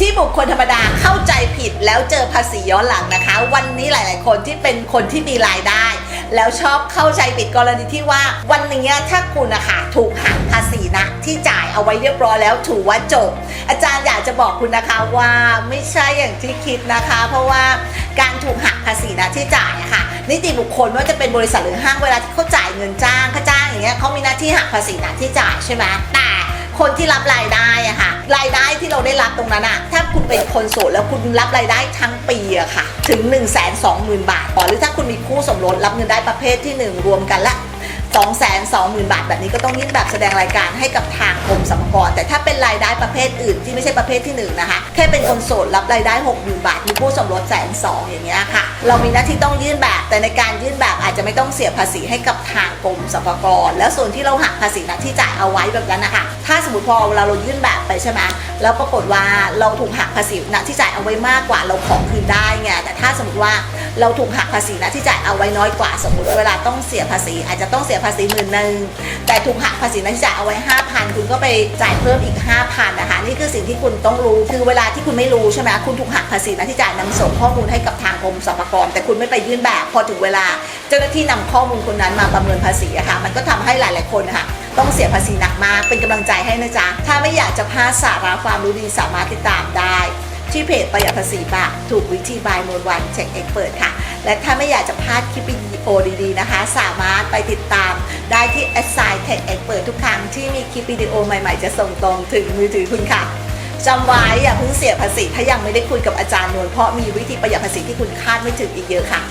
ที่บุคคลธรรมดาเข้าใจผิดแล้วเจอภาษีย้อนหลังนะคะ วันนี้หลาย ๆ คนที่เป็นคนที่มีรายได้ แล้วชอบเข้าใจผิดกรณีที่ว่า วันนี้ถ้าคุณนะคะถูกหักภาษีนะที่จ่ายเอาไว้เรียบร้อยแล้วถือว่าจบ อาจารย์อยากจะบอกคุณนะคะว่าไม่ใช่อย่างที่คิดนะคะ เพราะว่าการถูกหักภาษีนะที่จ่ายะค่ะนิติบุคคลไม่ว่าจะเป็นบริษัทหรือห้างเวลาที่เขาจ่ายเงินจ้างค่าจ้างอย่างเงี้ยเขามีหน้าที่หักภาษีนะที่จ่ายใช่ไหมแต่ คนที่รับรายได้อะค่ะ รายได้ที่เราได้รับตรงนั้นอะถ้าคุณเป็นคนโสดแล้วคุณรับรายได้ทั้งปีอะค่ะ ถึง 1 2 0 0 0 0 บาทหรือถ้าคุณมีคู่สมรสรับเงินได้ประเภทที่ 1 รวมกันละ 2 2 0 0 0 0 บาท แบบนี้ก็ต้องยื่นแบบแสดงรายการให้กับทางกรมสรรพากร แต่ถ้าเป็นรายได้ประเภทอื่นที่ไม่ใช่ประเภทที่หนึ่งนะคะ แค่เป็นคนโสดรับรายได้ 60,000 บาท มีผู้สมรสแสนสองอย่างเงี้ยค่ะ เรามีหน้าที่ต้องยื่นแบบ แต่ในการยื่นแบบอาจจะไม่ต้องเสียภาษีให้กับทางกรมสรรพากร แล้วส่วนที่เราหักภาษีนะที่จ่ายเอาไว้แบบนั้นนะคะ ถ้าสมมติพอเวลาเรายื่นแบบไปใช่ไหมแล้วปรากฏว่าเราถูกหักภาษีนะที่จ่ายเอาไว้มากกว่าเราขอคืนได้ไง แต่ถ้าสมมติว่าเราถูกหักภาษีนะที่จ่ายเอาไว้น้อยกว่า สมมติว่าเวลาต้องเสียภาษีอาจจะต้องเสียภาษีหมื่นหนึ่งแต่ถูกหักภาษีนะที่จ่ายเอาไว้ 5,000 คุณก็ไปจ่ายเพิ่มอีก 5,000นะคะนี่คือสิ่งที่คุณต้องรู้คือเวลาที่คุณไม่รู้ใช่ไหมคุณถูกหักภาษีนะที่จ่ายนำส่งข้อมูลให้กับทางกรมสรรพากรแต่คุณไม่ไปยื่นแบบพอถึงเวลา เจ้าหน้าที่นำข้อมูลคนนั้นมาประเมินภาษีอะค่ะมันก็ทำให้หลาย ๆ คนนะคะต้องเสียภาษีหนักมากเป็นกำลังใจให้นะจ๊ะถ้าไม่อยากจะพลาดสาระความรู้ดีสามารถติดตามได้ ที่เพจประหยัดภาษีบาถูกวิธีบายมวลวันเช็คเอ็กเปิดค่ะ และถ้าไม่อยากจะพลาดคลิปวิดีโอดีๆนะคะ สามารถไปติดตามได้ที่ a s s i g n Tech Expert ทุกครั้งที่มีคลิปวิดีโอใหม่ๆ จะส่งตรงถึงมือถือคุณค่ะจำไว้อย่าเพิ่งเสียภาษีถ้ายังไม่ได้คุยกับอาจารย์นวลเพราะมีวิธีประหยัดภาษีที่คุณคาดไม่ถึงอีกเยอะค่ะ